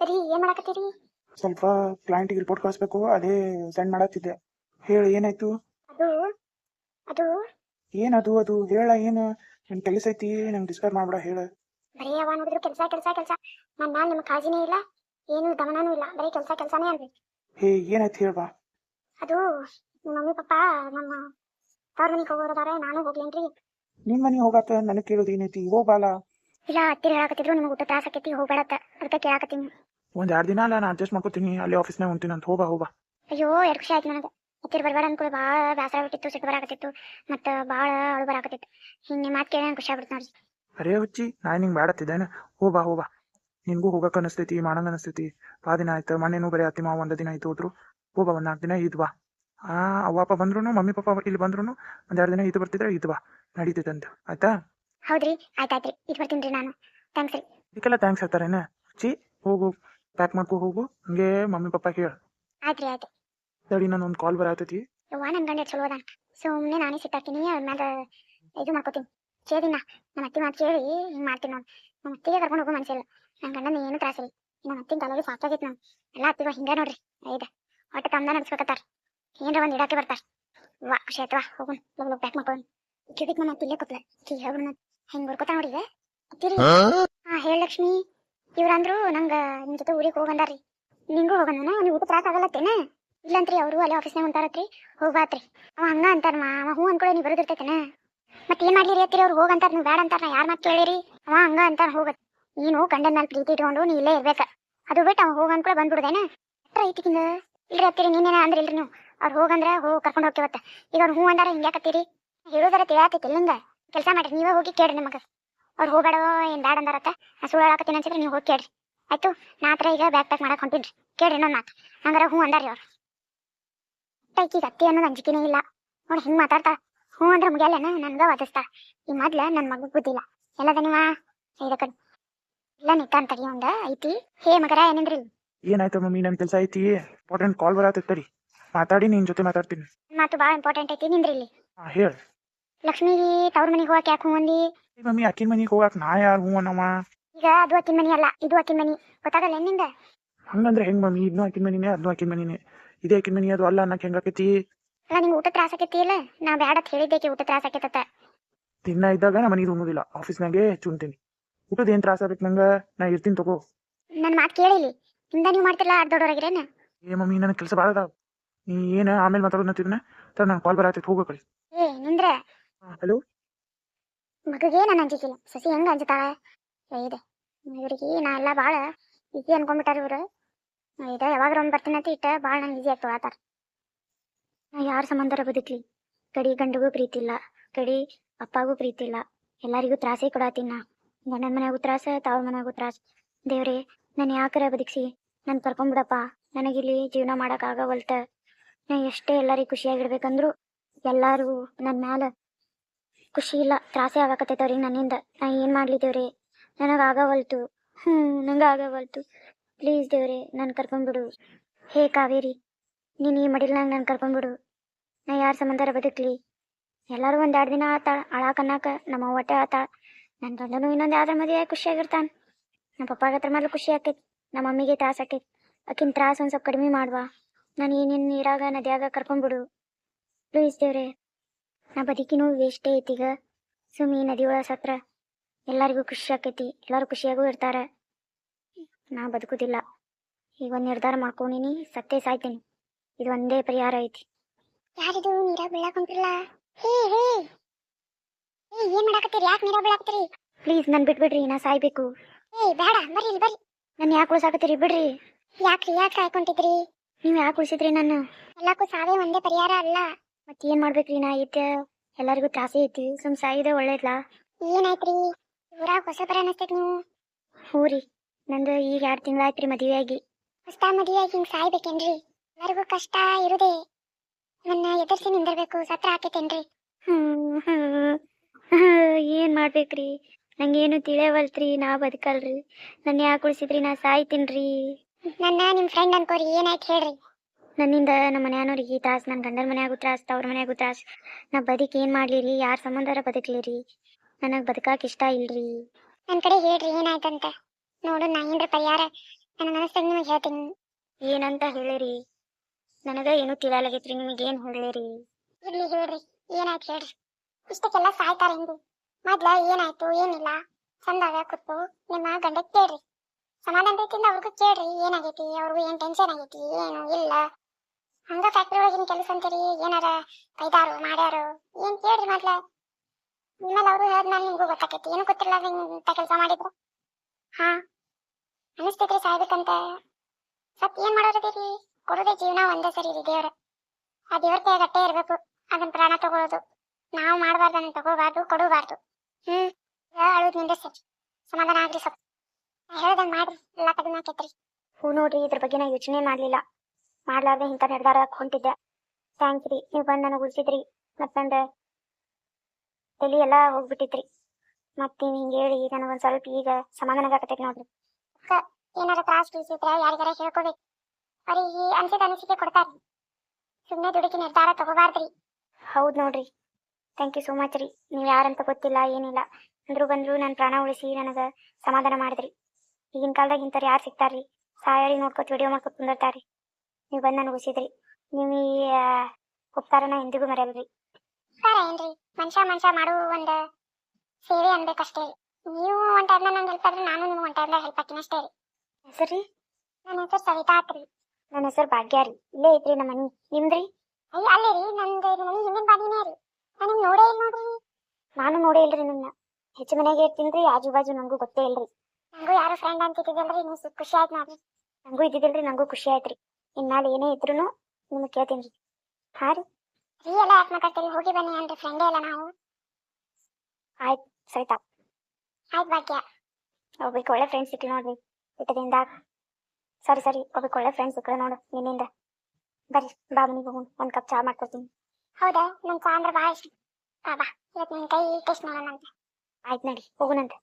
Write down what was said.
ರೀ ಏನ್ ಮಾಡಕತ್ತೀರಿ? ಸ್ವಲ್ಪ ಕ್ಲೈಂಟಿಗೆ ರಿಪೋರ್ಟ್ ಕಳಿಸ್ಬೇಕು ಅದೇ ಸೆಂಡ್ ಮಾಡತ್ತಿದ್ದೆ. ಹೇಳು ಏನಾಯ್ತು? ಅದು ಅದು? ಏನದು ಅದು? ಹೇಳ ಏನು? ನಿನ್ ಕೆಲಸ ಐತಿ ನಂಗೆ ಡಿಸ್ಟರ್ಬ್ ಮಾಡ್ಬೇಡ ಹೇಳ. ಬರೀ ಅವ ನೋಡಿದ್ರು ಕೆಲಸ ಕೆಲಸ ಕೆಲಸ. ನನ್ನ ಮ್ಯಾಲ ನಿಮ್ಗೆ ಕಾಳಜಿನೇ ಇಲ್ಲ ಏನು ಗಮನನೂ ಇಲ್ಲ ಬರೀ ಕೆಲಸ ಕೆಲಸನೇ ಅಲ್ರಿ ಹೇ ಏನಾಯ್ತು ಹೇಳ್ಬಾ ಅದು ನಿಮ್ಮ ಮಮ್ಮಿ ಪಪ್ಪ ನಮ್ಮ ತವ್ರ ಮನೆಗೆ ಹೋಗೋದಾರೆ ನಾನು ಹೋಗ್ಲೇನ್ರಿ. ನಿಮ್ ಮನೆ ಹೋಗಾಕ ನನಗೆ ಕೇಳೋದು ಏನೈತಿ ಹೋಗ್ಬಾಲ ಇಲ್ಲ ಹತ್ತಿರ ಹೇಳಕತ್ತಿದ್ರು ನಿಮ್ಗೆ ಊಟ ತ್ರಾಸ ಆಕೈತಿ ಹೋಗ್ಬೇಡತ್ತ ಅದಕ್ಕೆ ಕೇಳಾಕತ್ತೀನಿ. ಒಂದ್ ಎರಡು ದಿನ ಅಲ್ಲ ನಾ ಅಡ್ಜಸ್ಟ್ ಮಾಡ್ಕೊತೀನಿ. ಅಲ್ಲಿ ಆಫೀಸ್ನಾಗ ಹೊಂತೀನಿ ಅಂತ. ಹೋಗ್ಬಾ ಹೋಗ ಅಯ್ಯೋ ಎರಡು ಖುಷಿ ಆಯ್ತು ನನಗೆ. ಇತ್ತಿರ ಬರಬಾರ ಅಂತ ಅನ್ಕೊಳ್ಳಿ ಭಾಳ ಬೇಸರ ಬಿಟ್ಟಿತ್ತು ಸಿಟ್ಟು ಬರಾಕತ್ತಿತ್ತು. ಮತ್ತು ಭಾಳ ಅಳು ಬರಾಕತ್ತಿತ್ತು. ಹಿಂಗೆ ಮಾತು ಕೇಳಿ ನಂಗೆ ಖುಷಿ ಆಗ್ಬಿಡ್ತು ನೋಡ್ರಿ. ಅರೇ ಹುಚ್ಚಿ ನಾನು ನಿಂಗೆ ಬೇಡತ್ತಿದ್ದೇನೆ ಹೋಗ್ಬಾ ಹೋಗ್ಬಾ ನಿನ್ಗೂ ಹೋಗಕ್ಕೆ ಅನಿಸ್ತೈತಿ ಮಾಡಂಗ ಅನಿಸ್ತೈತಿ. ಬಾ ದಿನ ಆಯ್ತು ಮೊನ್ನೆನೂ ಬರೀ ಆತಿ ಮಾ ಒಂದ್ ದಿನ ಆಯ್ತು ಹೋದ್ರು. ಹೋಗ್ಬಾ ಒಂದ್ ನಾಲ್ಕು ದಿನ ಇದ್ ಬಾ. ಆ ಅವ್ವಪ್ಪ ಬಂದ್ರು ಮಮ್ಮಿ ಪಪ್ಪ ಇಲ್ಲಿ ಬಂದ್ರು ಒಂದ್ ಎರಡು ದಿನ ಇದು ಬರ್ತಿದ್ರೆ ಇದು ಬಾ. ನಡೀತೈತಂತ ಆಯ್ತಾ? ಹೌದ್ರಿ ಆಯ್ತಾಯ್ತ್ರಿ. ಇದು ಬರ್ತೀನಿ ರೀ ನಾನು. ಥ್ಯಾಂಕ್ಸ್ ರೀ. ಇದಕ್ಕೆಲ್ಲ ಥ್ಯಾಂಕ್ಸ್ ಹೇಳ್ತಾರೇನ? ಚಿ ಹೋಗು. ಪ್ಯಾಕ್ ಮಾಡ್ಕೊ ಹೋಗು. ಹಂಗೆ ಮಮ್ಮಿ ಪಪ್ಪ ಹೇಳು ಆಯ್ತು ಆಯ್ತು ತಡಿ ನಾನು ಒಂದು ಕಾಲ್ ಬರತೈತಿ. ಯವ್ವ ನನ್ನ ಗಂಡ ಚಲೋ ಅದಾನ. ಸುಮ್ಮನೆ ನಾನೇ ಸಿಟ್ಟಾಗ್ತೀನಿ ಅವ್ರ ಮ್ಯಾಲ ಇದು ಮಾಡ್ಕೋತೀನಿ. ಕೇಳಿನ ನಮ್ಮ ಅತ್ತಿ ಮಾತು ಕೇಳಿ ಹಿಂಗೆ ಮಾಡ್ತೀನಿ ನೋಡಿ. ನಮ್ಮ ಅತ್ತಿಗೆ ಕರ್ಕೊಂಡು ಹೋಗೋ ಮನ್ಸಿಲ್ಲ. ನನ್ನ ಗಂಡನ ಏನು ತ್ರಾಸಿಲ್ಲ ನಮ್ಮ ಅತ್ತಿನ ಫಾಸ್ಟ್ ಸಾಕಾಗೈತೆ ನಾನು ಎಲ್ಲ ಅತ್ತಿವ ಹಿಂಗ ನೋಡ್ರಿ. ಐದ. ಒಟ್ಟು ಕಮ್ದ ನಡೆಸ್ಬೇಕತ್ತಾರ ಏನ್ರ ಒಂದು ಇಡಾಕೆ ಬರ್ತಾರ. ವಾ ಖುಷಿ ಆಯ್ತವಾ ಹೋಗೋಣ ಲಗ್ ಲಗ್ ಪ್ಯಾಕ್ ಮಾಡ್ಕೊಂಡು ಕಿವಿಕ್ ನಮ್ಮ ಅತ್ತಿಲ್ಲೇ ಕೊಪ್ಲ ಕಿ ಹೇಳ್ಬಿಡ ಹೆಂಗ್ ಬರ್ಕೋತಾ ನೋಡಿದೆ ಅತ್ತಿರಿ. ಹಾ ಹೇಳ ಲಕ್ಷ್ಮಿ. ಇವ್ರಂದ್ರು ನಂಗ ನಿಮ್ ಜೊತೆ ಊರಿಗೆ ಹೋಗಂದಾರ್ರಿ. ನಿಂಗೂ ಹೋಗಂದನ, ನೀವು ಊಟ ತ್ರಾಸ ಆಗಲ್ಲತ್ತೇನ? ಇಲ್ಲಂತ್ರಿ ಅವರು ಅಲ್ಲಿ ಆಫೀಸ್ನಾಗ ಹೊಂಟಾರತ್ರಿ, ಹೋಗ್ಬಾತ್ರಿ. ಅವ ಹಂಗ ಅಂತಾರ ಮಾ, ಅವ ಹೂ ಅನ್ಕೊಳ್ಳಿ ನೀವು ಬರೋದಿರ್ತೈತೇನ? ಮತ್ತೆ ಏನ್ ಮಾಡ್ಲಿ ರೀ ಅವ್ರು ಹೋಗಂತಾರ ನೀವು ಬೇಡ ಅಂತಾರ, ನಾ ಯಾರ ಮಾತು ಕೇಳಿರಿ? ಅವ ಹಂಗ ಅಂತಾರ ಹೋಗತ್ ನೀನು ಗಂಡನ ಮೇಲೆ ಪ್ರೀತಿ ಇಟ್ಕೊಂಡು ನೀ ಇಲ್ಲೇ ಇರ್ಬೇಕ. ಅದು ಬಿಟ್ಟು ಅವ ಹೋಗ ಅನ್ಕೊಳ ಬಂದ್ಬಿಡುದೇನ? ಹತ್ರ ಐತಿಕಿಂದ ಇಲ್ರಿ ಅತ್ತಿರಿ ನೀನೇನ ಅಂದ್ರಿ ಇಲ್ರಿ ನೀವು. ಅವ್ರು ಹೋಗಂದ್ರ ಹೋಗಿ ಕರ್ಕೊಂಡು ಹೋಗ್ತೀವತ್ತ. ಈಗ ಅವ್ರು ಹೂ ಅಂದಾರ ಹಿಂಗ್ಯಾಕತ್ತೀರಿ ಹೇಳೋದಾರ ತಿಳಿಯಾತೈತಿ ಇಲ್ಲಿಂದ. ಕೆಲಸ ಮಾಡ್ರಿ, ನೀವೇ ಹೋಗಿ ಕೇಳ್ರಿ ನಿಮಗೆ. ಅವ್ರು ಹೋಗಾಡೋ ಏನ್ ಬ್ಯಾಡ ಅಂದಾರತ್ತ? ನಾ ಸುಳ್ಳು ಹೇಳಕತ್ತೀನಿ ಅನ್ಸಿದ್ರೆ ನೀವು ಹೋಗಿ ಕೇಳ್ರಿ. ಆಯ್ತು? ನಾ ಹತ್ರ ಈಗ ಬ್ಯಾಗ್ ಪ್ಯಾಕ್ ಮಾಡಕ್ ಹೊಂಟಿನ್ರಿ. ಕೇಳ್ರಿ ಇನ್ನೊಂದು ಮಾತು. ಹಂಗಾರ ಹ್ಞೂ ಅಂದಾರ್ರಿ ಅವ್ರು. ಈಕಿಗೆ ಅತ್ತಿ ಅನ್ನೋದು ಅಂಜಿಕೆನೇ ಇಲ್ಲ. ನೋಡಿ ಹಿಂಗ್ ಮಾತಾಡ್ತಾ ಹ್ಞೂ ಅಂದ್ರೆ ಮುಗಿಯಲ್ಲೇನ? ನನ್ಗ ವಾದಿಸ್ತಾಳ. ಈ ಮೊದ್ಲ ನನ್ ಮಗ ಬುದ್ಧಿಲ್ಲ ಎಲ್ಲದ ನೀವ ಇದ ಕಡೆ ಇಲ್ಲ ನಿಕ್ಕ ಅಂತ ಒಂದ. ಐತಿ? ಹೇ ಮಗರ ಏನಂದ್ರಿ ಏನಾಯ್ತು ಮಮ್ಮಿ? ನನ್ನ ಕೆಲಸ ಐತಿ. ಇಂಪಾರ್ಟೆಂಟ್ ಕಾಲ್ ಬರತೈತಿ ತಡಿ. ಮಾತಾಡಿ ನಿನ್ ಜೊತೆ ಮಾತಾಡ್ತೀನಿ. ಮಾತು ಭಾಳ ಇಂಪಾರ್ಟೆಂಟ್ ಐತಿ. ನಿಂದ್ರಿ ಇಲ್ಲಿ. ಹಾ ಹೇಳು. ಲಕ್ಷ್ಮಿಗೆ ತವ್ರ ಮನೆಗೆ ಹೋಗಕ್ ಯಾಕೆ ಹ್ಞೂ ಅಂದಿ? ಮಮ್ಮಿ ಅಕ್ಕಿನ ಮನಿಗೆ ಹೋಗಾಕ ನಾ ಯಾರು ಹ್ಞೂ ಅನ್ನವ? ಈಗ ಅದು ಅಕ್ಕಿನ ಮನಿ ಅಲ್ಲ ಇದು ಅಕ್ಕಿನ ಮನಿ. ಗೊತ್ತಾಗಲ್ಲ ನಿಂದ? ಹಂಗಂದ್ರೆ ಹೆಂಗ್ ಮಮ್ಮಿ ಇದನ್ನು ಅಕ್ಕಿನ ಮನಿನೇ ಅದು ಅಕ್ಕಿನ ಮನಿನೇ. ಇದೇ ಅಕ್ಕಿನ ಮನಿ ಅದು ಅಲ್ಲ ಅನ್ನಕ್ಕೆ ಹೆಂಗಾಕೈತಿ ಅಲ್ಲ ನಿಂಗೆ ಊಟ ತ್ರಾಸ ಆಕೈತಿ ಇಲ್ಲ ನಾ ಬ್ಯಾಡ ಅಂತ ಹೇಳಿದ್ದಕ್ಕೆ ಊಟ ತ್ರಾಸ ಆಕೈತತ್ತ ದಿನ ಇದ್ದಾಗ ನಾ ಮನಿಗೆ ಉಣ್ಣೋದಿಲ್ಲ ಆಫೀಸ್ನಾಗೆ ಚುಂತೀನಿ ಊಟದ ಏನ್ ತ್ರಾಸ ಆಗ್ಬೇಕು ನಂಗೆ? ನಾ ಇರ್ತೀನಿ ತಗೋ. ನನ್ನ ಮಾತು ಕೇಳಿಲಿ ಹಿಂದ ನೀವು ಮಾಡ್ತಿಲ್ಲ ಅಡ್ ದೊಡ್ಡವರಾಗಿರೇನ ಏ ಮಮ್ಮಿ ನನ್ನ ಕೆಲಸ ಭಾಳ ಅದಾವ. ನೀ ಏನು ಆಮೇಲೆ ಮಾತಾಡೋದಂತಿದ್ನ ತರ ನಂಗೆ ಕಾಲ್ ಬರತೈತಿ ಹೋಗ್ಬೇಕಳಿ ಏ ನಿಂದ್ರ? ಹಲೋ? ಮಗಗೆ ನಾನು ಅಂಜಿಕಿಲ್ಲ ಸಸಿ ಹೆಂಗ ಅಂಜತಾಳ ಇದೆ. ಇವ್ರಿಗೆ ನಾ ಎಲ್ಲ ಭಾಳ ಈಸಿ ಅನ್ಕೊಂಡ್ಬಿಟ್ಟಾರ ಇವ್ರು. ಇದ. ಯಾವಾಗ ಒಂದು ಬರ್ತೀನಿ ಅಂತ ಇಟ್ಟ ಬಾಳ ನಂಗೆ ಈಸಿ ಆಗ್ತವ ಆತಾರ ನಾ ಯಾರ ಸಂಬಂಧರ ಬದುಕ್ಲಿ? ಕಡಿ ಗಂಡಗೂ ಪ್ರೀತಿ ಇಲ್ಲ. ಕಡಿ ಅಪ್ಪಗೂ ಪ್ರೀತಿ ಇಲ್ಲ. ಎಲ್ಲರಿಗೂ ತ್ರಾಸೇ ಕೊಡಾತೀನಿ ನಾ. ಗಂಡನ ಮನೆಯಾಗೂ ತ್ರಾಸ ತಾವ ಮನೆಯಾಗೂ ತ್ರಾಸ. ದೇವ್ರೆ, ನಾನು ಯಾಕರ ಬದುಕಿಸಿ? ನನ್ ಕರ್ಕೊಂಡ್ಬಿಡಪ್ಪ ನನಗಿಲ್ಲಿ ಜೀವನ ಮಾಡಕ್ ಆಗವಲ್ತ ನಾ ಎಷ್ಟೇ ಎಲ್ಲರಿಗೂ ಖುಷಿಯಾಗಿರ್ಬೇಕಂದ್ರು ಎಲ್ಲಾರು ನನ್ನ ಮ್ಯಾಲ ಖುಷಿ ಇಲ್ಲ. ತ್ರಾಸೆ ಆಗಾಕತ್ತೈತವ್ರಿಗೆ ನನ್ನಿಂದ. ನಾ ಏನ್ ಮಾಡ್ಲಿ ದೇವ್ರಿ? ನನಗ ಆಗವಲ್ತು. ಹ್ಮ್, ನಂಗ ಆಗವಲ್ತು. ಪ್ಲೀಸ್ ದೇವ್ರಿ, ನನ್ ಕರ್ಕೊಂಡ್ಬಿಡು. ಹೇ ಕಾವೇರಿ, ನೀನು ಈ ಮಡಿಲ್ನಾಗ ನನ್ ಕರ್ಕೊಂಡ್ಬಿಡು. ನಾ ಯಾರ ಸಂಬಂಧಾರ ಬದುಕ್ಲಿ? ಎಲ್ಲರೂ ಒಂದ್ ದಿನ ಆತಾಳ. ಅಳಾಕ ಅನ್ನಕ ನಮ್ಮ ಹೊಟ್ಟೆ ಆತಾಳ. ನನ್ ಗಂಡನು ಇನ್ನೊಂದ್ ಯಾವ್ದ್ರ ಮದುವೆ ಖುಷಿಯಾಗಿರ್ತಾನ. ನಮ್ಮ ಪಪ್ಪಾಗ ಹತ್ರ ಮೇಲೆ ಖುಷಿ ಆಕೈತಿ. ನಮ್ಮ ಮಮ್ಮಿಗೆ ತ್ರಾಸ ಆಕೈತಿ. ಆಕಿನ ತ್ರಾಸ ಒಂದ್ ಸ್ವಲ್ಪ ಕಡಿಮೆ ಮಾಡ್ವಾ. ನಾನು ಏನೇನ್ ನೀರಾಗ, ನದಿಯಾಗ ಕರ್ಕೊಂಡ್ಬಿಡು. ಪ್ಲೀಸ್ ದೇವ್ರೆ. ನಾ ಬದುಕಿನೂ ವೇಸ್ಟೇ ಐತೀಗ. ಸುಮ್ಮಿ ನದಿ ಒಳಗೆ ಸತ್ರ ಎಲ್ಲರಿಗೂ ಖುಷಿ ಆಕೈತಿ ಎಲ್ಲರೂ ಖುಷಿಯಾಗೂ ಇರ್ತಾರೆ. ನಾ ಬದುಕುದಿಲ್ಲ. ಈಗ ಒಂದು ನಿರ್ಧಾರ ಮಾಡ್ಕೊಂಡಿನಿ ಸತ್ತೇ ಸಾಯ್ತೀನಿ. ಇದು ಒಂದೇ ಪರಿಹಾರ ಐತಿ. ಯಾರಿದು ನೀರಾಗ ಬೀಳಾಕ್ ಹೊಂಟಿಲ್ಲ ಹೇ ಹೇ. ಏ ಏನ್ ಮಾಡಾಕತ್ತೀರಿ? ಯಾಕೆ ನೀರಾಗ ಬೀಳಾಕತ್ತೀರಿ? ಪ್ಲೀಸ್ ನನ್ ಬಿಟ್ಬಿಡ್ರಿ ನಾ ಸಾಯ್ಬೇಕು. ಏ ಬೇಡ ಬರ್ರಿ ಇಲ್ಲಿ ಬರ್ರಿ. ನನ್ ಯಾಕೆ ಉಳ್ಸಾಕತ್ತೀರಿ ಬಿಡ್ರಿ. ಯಾಕ್ರಿ ಯಾಕೆ ಸಾಯ್ಕೊಂತಿದ್ರಿ? ನೀವು ಯಾಕೆ ಉಳಿಸಿದ್ರಿ ನಾನು ಎಲ್ಲಕ್ಕೂ ಸಾವೇ ಒಂದೇ ಪರಿಹಾರ ಅಲ್ಲ. ಮತ್ತೆ ಏನ್ ಮಾಡ್ಬೇಕ್ರಿ ನಾ ಐತೆ ಎಲ್ಲರಿಗೂ ತ್ರಾಸಿ ಐತಿ ಸುಮ್ ಸಾಯಿದ ಒಳ್ಳೇದ್ಲ? ಏನಾಯ್ತ್ರಿ? ಊರಾಗ ಹೊಸ ಬರ ಅನಸ್ತೈತಿ ನೀವು? ಹ್ಞೂ ರೀ ನಂದು ಈಗ ಎರಡು ತಿಂಗಳಾಯ್ತ್ರಿ ಮದ್ವೆ ಆಗಿ ಹೊಸ ಮದ್ವೆ ಆಗಿ ಹಿಂಗೆ ಸಾಯ್ಬೇಕೇನ್ರಿ? ಎಲ್ಲರಿಗೂ ಕಷ್ಟ ಇರುದೇ. ನನ್ನ ಎದುರಿಸಿ ನಿಂದಿರ್ಬೇಕು ಸತ್ರ ಹಾಕೈತೇನ್ರಿ ಹ್ಮ್ ಹ್ಮ್ ಹ್ಮ್, ಏನ್ ಮಾಡ್ಬೇಕ್ರಿ? ನಂಗೇನು ತಿಳಿಯವಲ್ತ್ರಿ ನಾ ಬದುಕಲ್ರಿ. ನನ್ನ ಯಾಕೆ ಉಳಿಸಿದ್ರಿ ನಾ ಸಾಯ್ತೀನ್ರಿ. ನನ್ನ ನಿಮ್ ಫ್ರೆಂಡ್ ಅನ್ಕೋರಿ ಏನಾಯ್ತು ಹೇಳ್ರಿ? ನನ್ನಿಂದ ನಮ್ಮ ಮನ್ಯಾನವ್ರಿಗೆ ತ್ರಾಸ್ ನನ್ನ ಗಂಡನ ಮನೆಯಾಗೂ ತ್ರಾಸ್ ತವ್ರ ಮನೆಯಾಗೂ ತ್ರಾಸ್. ನಾ ಬದುಕಿ ಏನ್ ಮಾಡ್ಲಿ ರೀ ಯಾರ ಸಂಬಂಧರ ಬದುಕ್ಲಿ ರೀ ನನಗ್ ಬದುಕಾಕ್ ಇಷ್ಟ ಇಲ್ರಿ. ನನ್ ಕಡೆ ಹೇಳ್ರಿ ಏನಾಯ್ತಂತ? ನೋಡು ನಾ ಏನ್ರ ಪರಿಹಾರ? ನನಗೆ ಮನಸ್ಸಾಗ ನಿಮಗೆ ಹೇಳ್ತೀನಿ. ಏನಂತ ಹೇಳಿರಿ? ನನಗ ಏನು ತಿಳಿಯಲಾಗೈತ್ರಿ ನಿಮಗೆ ಏನು ಹೇಳಿರಿ ಇಲ್ಲಿ ಹೇಳ್ರಿ ಏನಾಯ್ತು ಹೇಳ್ರಿ. ಇಷ್ಟಕ್ಕೆಲ್ಲ ಸಾಯ್ತಾರ ಹಿಂದಿ ಮೊದ್ಲ ಏನಾಯ್ತು ಏನಿಲ್ಲ? ಚಂದಾಗ ಕೂತು ನಿಮ್ಮ ಗಂಡ ಕೇಳ್ರಿ. ಸಮಾಧಾನದಿಂದ ಅವ್ರಿಗೂ ಕೇಳ್ರಿ ಏನಾಗೈತಿ? ಅವ್ರಿಗೂ ಏನ್ ಟೆನ್ಷನ್ ಆಗೈತಿ? ಏನು ಇಲ್ಲ? ಹಂಗ ಫ್ಯಾಕ್ಟ್ರಿ ಒಳಗಿನ ಕೆಲಸ ಅಂತೀರಿ? ಏನಾರ ಪೈದಾರು ಮಾಡ್ಯಾರು? ಏನ್ ಕೇಳ್ರಿ ಮೊದ್ಲ? ನಿಮ್ಮಲ್ಲಿ ಅವರು ಹೇಳದ್ಮೇಲೆ ನಿಮ್ಗೂ ಗೊತ್ತಾಕೈತಿ. ಏನು ಗೊತ್ತಿಲ್ಲ ಇಂಥ ಕೆಲಸ ಮಾಡಿದ್ರು? ಹಾ? ಅನಿಸ್ತೈತ್ರಿ ಸಾಯ್ಬೇಕಂತ. ಸತ್ ಏನ್ ಮಾಡೋರದಿರಿ ಕೊಡೋದೇ ಜೀವನ ಒಂದೇ ಸರಿ ಇದೆ ದೇವ್ರ. ಆ ದೇವ್ರ ಕೈ ಗಟ್ಟೆ ಇರ್ಬೇಕು. ಅದನ್ನ ಪ್ರಾಣ ತಗೊಳ್ಳೋದು ನಾವು ಮಾಡಬಾರ್ದು ಅದನ್ನ ತಗೋಬಾರ್ದು ಕೊಡಬಾರ್ದು. ಹ್ಮ್? ಅಳುದ್ ನಿಂದಿರ್ಸಿ ಸಮಾಧಾನ ಆಗ್ರಿ ಸ್ವಲ್ಪ ಹೇಳ್ದಂಗ್ ಮಾಡ್ರಿ. ಎಲ್ಲ ಆಕೈತ್ರಿ. ಹೂ ನೋಡ್ರಿ, ಇದ್ರ ಬಗ್ಗೆ ನಾ ಯೋಚನೆ ಮಾಡ್ಲಿಲ್ಲ. ಮಾಡ್ಲಾರ್ದೆ ಇಂಥ ನಿರ್ಧಾರ ಹೊಂಟಿದ್ದೆ. ಥ್ಯಾಂಕ್ಸ್ ರೀ. ನೀವು ಬಂದು ನನಗೆ ಉಳಿಸಿದ್ರಿ. ಮತ್ತಂದ ನಂದು ತಲೆ ಎಲ್ಲ ಹೋಗ್ಬಿಟ್ಟಿತ್ರಿ. ಮತ್ತೆ ಹಿಂಗೆ ಹೇಳಿ ನನಗೊಂದು ಸ್ವಲ್ಪ ಈಗ ಸಮಾಧಾನ ಆಗತೈತಿ ನೋಡ್ರಿ. ಅಕ್ಕ ಏನಾರ ತ್ರಾಸ ಕೇಳಿಸಿದ್ರೆ ಯಾರಿಗಾರ ಹೇಳ್ಕೋಬೇಕು. ಅವ್ರಿಗೆ ಅನ್ಸಿದ ಅನಿಸಿಕೆ ಕೊಡ್ತಾರೆ. ಸುಮ್ಮನೆ ದುಡುಕಿ ನಿರ್ಧಾರ ತಗೋಬಾರ್ದ್ರಿ. ಹೌದು ನೋಡ್ರಿ. ಥ್ಯಾಂಕ್ ಯು ಸೋ ಮಚ್ ರೀ. ನೀವು ಯಾರಂತ ಗೊತ್ತಿಲ್ಲ ಏನಿಲ್ಲ. ಅಂದ್ರು ಬಂದ್ರು ನನ್ನ ಪ್ರಾಣ ಉಳಿಸಿ ನನಗೆ ಸಮಾಧಾನ ಮಾಡಿದ್ರಿ. ಈಗಿನ ಕಾಲದಾಗ ಇಂಥವ್ರು ಯಾರು ಸಿಗ್ತಾರ್ರಿ? ಸಾಯಾರಿ ನೋಡ್ಕೊತ ವಿಡಿಯೋ ಮಾಡ್ಕೊತ ಕುಂದಿರ್ತಾರ್ರಿ. ನೀವು ಬಂದು ನನಗೆ ಉಸಿದ್ರಿ. ನೀವು ಈ ಉಪಕಾರನ ಎಂದಿಗೂ ಮರೆಯಲ್ರಿ. ಸರ್ ಏನ್ರಿ? ಮನುಷ್ಯ ಮನುಷ್ಯ ಮಾಡುವ ಒಂದು ಸೇವೆ ಅನ್ಬೇಕಷ್ಟೇ ನೀವು ಒಂದ್ ಟೈಮ್ನ ನಂಗೆ ಹೆಲ್ಪ್ ಆದ್ರೆ ನಾನು ನಿಮ್ಗೆ ಒನ್ ಟೈಮ್ದಾಗ ಹೆಲ್ಪ್ ಹಾಕಿನ ಅಷ್ಟೇ ರೀ. ಹೆಸರು ನನ್ನ ಹೆಸರು ಸವಿತಾ ಆತ್ರಿ ನನ್ನ ಹೆಸರು ಭಾಗ್ಯ ರೀ. ಇಲ್ಲೇ ಐತ್ರಿ ನಮ್ಮ ಮನಿ. ನಿಮ್ದ್ರಿ? ಅಯ್ಯ ಅಲ್ಲೇ ರೀ. ನಂದು ಮನಿ ಹಿಂದಿನ ಬಾದಿನೇ ರೀ. ನಾನು ನಿಮ್ಗೆ ನೋಡೇ ಇಲ್ಲ ನೋಡ್ರಿ. ನಾನು ನೋಡೇ ಇಲ್ರಿ ನಿಮ್ಮನ್ನ ಹೆಚ್ಚು ಮನೆಗೆ ಇರ್ತೀನಿ ಆಜು ಬಾಜು ನಂಗೂ ಗೊತ್ತೇ ಇಲ್ರಿ. ನಂಗೂ ಯಾರು ಫ್ರೆಂಡ್ ಅಂತಿದ್ದಿದ್ದಲ್ರಿ. ನೀವು ಖುಷಿ ಆಯ್ತು ನೋಡ್ರಿ. ನಂಗೂ ಇದ್ದಿದ್ದಿಲ್ರಿ. ನಂಗೂ ಖುಷಿ ಆಯ್ತ್ರಿ. ಇನ್ನಾಳೆ ಏನೇ ಇದ್ರು ನಿಮ್ಗೆ ಕೇಳ್ತೀನಿ ರೀ. ಹಾ ರೀ. ರೀ ಎಲ್ಲ ಯಾಕೆ ಮಾತಾಡ್ತೀರಿ? ಹೋಗಿ ಬನ್ನಿ ಅಂದ್ರೆ ಫ್ರೆಂಡೇ ಅಲ್ಲ ನಾವು. ಆಯ್ತು ಸರಿತಾ ಆಯ್ತು ಭಾಗ್ಯ. ಒಬ್ಬಕ್ಕೆ ಒಳ್ಳೆ ಫ್ರೆಂಡ್ಸ್ ಸಿಕ್ಕಿ ನೋಡ್ರಿ ಇಟ್ಟದಿಂದ ಸರಿ ಸರಿ ಒಬ್ಬಕ್ಕೆ ಒಳ್ಳೆ ಫ್ರೆಂಡ್ಸ್ ಸಿಕ್ಕಳು ನೋಡು ನಿನ್ನಿಂದ. ಬರ್ರಿ ಬಾ ಮನೆಗೆ ಹೋಗೋಣ ಒಂದು ಕಪ್ ಚಹಾ ಮಾಡ್ಕೊಡ್ತೀನಿ. ಹೌದಾ? ನನ್ನ ಚಹಾ ಅಂದ್ರೆ ಭಾಳ ಇಷ್ಟ. ಬಾ ಬಾ. ಇವತ್ತು ನಿನ್ನ ಕೈ ಟೇಸ್ಟ್ ಮಾಡೋಣ ಅಂತ ಆಯ್ತು ನಡಿ ಹೋಗೋಣಂತೆ.